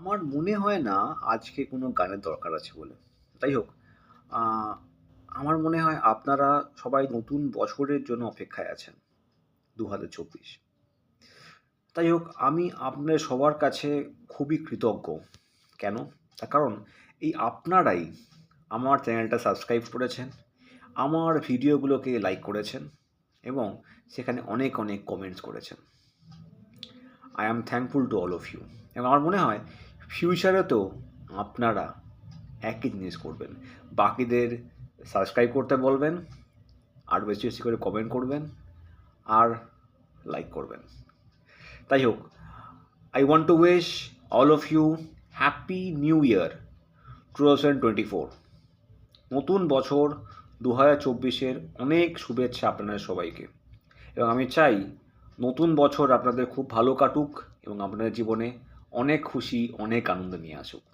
আমার মনে হয় না আজকে কোনো গানের দরকার আছে বলে। যাই হোক আমার মনে হয় আপনারা সবাই নতুন বছরের জন্য অপেক্ষায় আছেন দু হাজার চব্বিশ। তাই হোক, আমি আপনাদের সবার কাছে খুবই কৃতজ্ঞ। কেন? তার কারণ, এই আপনারাই আমার চ্যানেলটা সাবস্ক্রাইব করেছেন, আমার ভিডিওগুলোকে লাইক করেছেন এবং সেখানে অনেক অনেক কমেন্টস করেছেন। I am thankful to all of you. এবং আমার মনে হয় ফিউচারেতেও আপনারা একই জিনিস করবেন। বাকিদের সাবস্ক্রাইব করতে বলবেন, আর বেশি বেশি করে কমেন্ট করবেন, আর লাইক করবেন। তাই হোক I want to wish all of you happy new year two thousand twenty four নতুন বছর দু হাজার চব্বিশের অনেক শুভেচ্ছা আপনাদের সবাইকে। এবং আমি চাই নতুন বছর আপনাদের খুব ভালো কাটুক এবং আপনাদের জীবনে অনেক খুশি অনেক আনন্দ নিয়ে আসুক।